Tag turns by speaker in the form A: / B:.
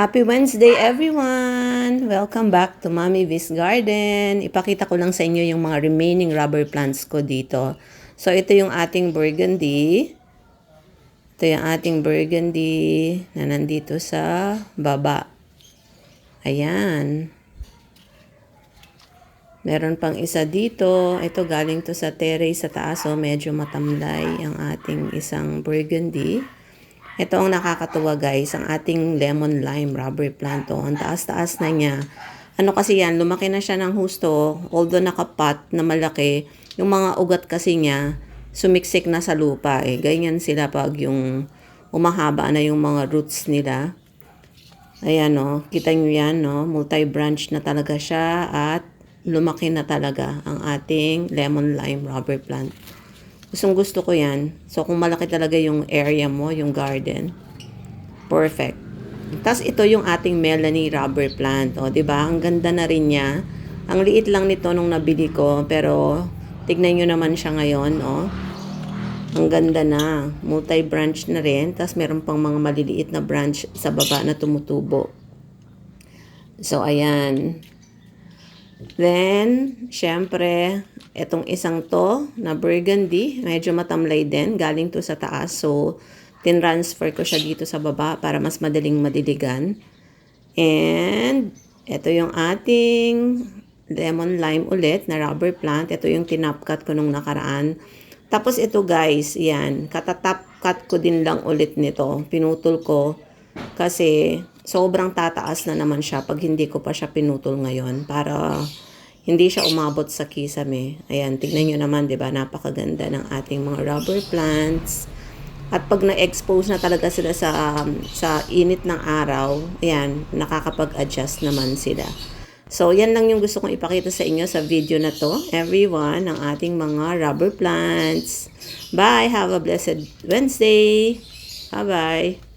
A: Happy Wednesday everyone! Welcome back to Mommy V's Garden. Ipakita ko lang sa inyo yung mga remaining rubber plants ko dito. So ito yung ating burgundy. Ito yung ating burgundy na nandito sa baba. Ayan. Meron pang isa dito. Ito galing to sa terrace sa taas. So medyo matamlay ang ating isang burgundy. Ito ang nakakatuwa guys, ang ating lemon lime rubber plant. Oh, ang taas-taas na niya. Ano kasi yan, lumaki na siya ng husto. Although nakapat na malaki, yung mga ugat kasi niya, sumiksik na sa lupa. Eh. Ganyan sila pag yung umahaba na yung mga roots nila. Ayan no, kita nyo yan no, multi-branch na talaga siya at lumaki na talaga ang ating lemon lime rubber plant. Gustong gusto ko yan. So, kung malaki talaga yung area mo, yung garden, perfect. Tapos, ito yung ating Melanie rubber plant. O, ba? Ang ganda na rin niya. Ang liit lang nito nung nabili ko, pero tignan nyo naman siya ngayon, o. Ang ganda na. Multi-branch na rin. Tapos, meron pang mga maliliit na branch sa baba na tumutubo. So, ayan. Then, syempre, itong isang to na burgundy, medyo matamlay din, galing to sa taas. So, tinransfer ko siya dito sa baba para mas madaling madiligan. And, ito yung ating lemon lime ulit na rubber plant. Ito yung tinapkat ko nung nakaraan. Tapos ito guys, yan, katatapkat ko din lang ulit nito. Pinutol ko kasi sobrang tataas na naman siya pag hindi ko pa siya pinutol ngayon para hindi siya umabot sa kisame. Ayan, tignan nyo naman, di ba? Napakaganda ng ating mga rubber plants. At pag na-expose na talaga sila sa, um, sa init ng araw, ayan, nakakapag-adjust naman sila. So, yan lang yung gusto kong ipakita sa inyo sa video na to. Everyone, ng ating mga rubber plants. Bye! Have a blessed Wednesday! Bye-bye!